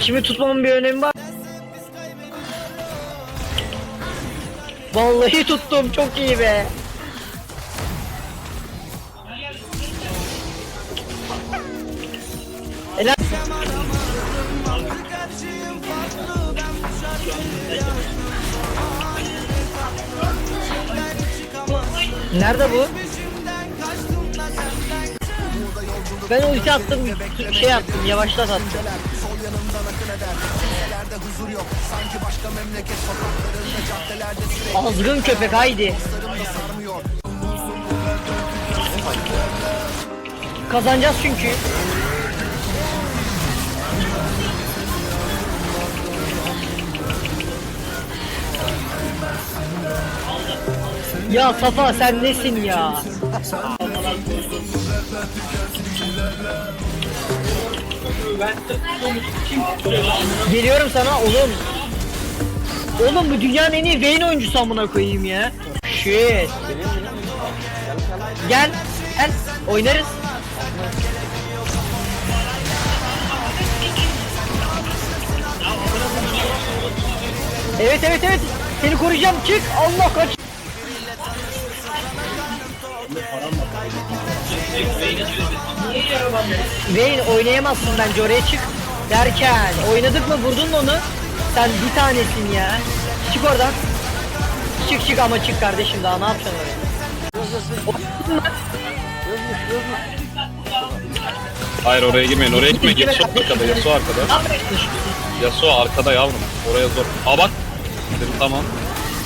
Kimi tutmamın bir önemi var. Vallahi tuttum çok iyi be. Nerede bu? Ben ulti attım, şey yaptım, yavaşlat attım. Azgın köpek haydi. Kazanacağız çünkü. Ya Safa sen nesin ya? Geliyorum sana oğlum. Oğlum bu dünyanın en iyi Vayne oyuncusu amına koyayım ya. Shit. Gel. Gel. Oynarız. Evet evet evet. Seni koruyacağım. Çık. Allah kaç. Vayne oynayamazsın bence oraya çık derken oynadık mı vurdun mu onu? Sen bir tanesin ya. Çık oradan. Çık çık ama çık kardeşim daha ne yapacaksın oraya? Hayır oraya girmeyin. Oraya gitmeyin. Gitme Yasuo arkada. Yasuo arkada. Yasuo arkada yavrum. Oraya zor. Aa bak. Dedim tamam.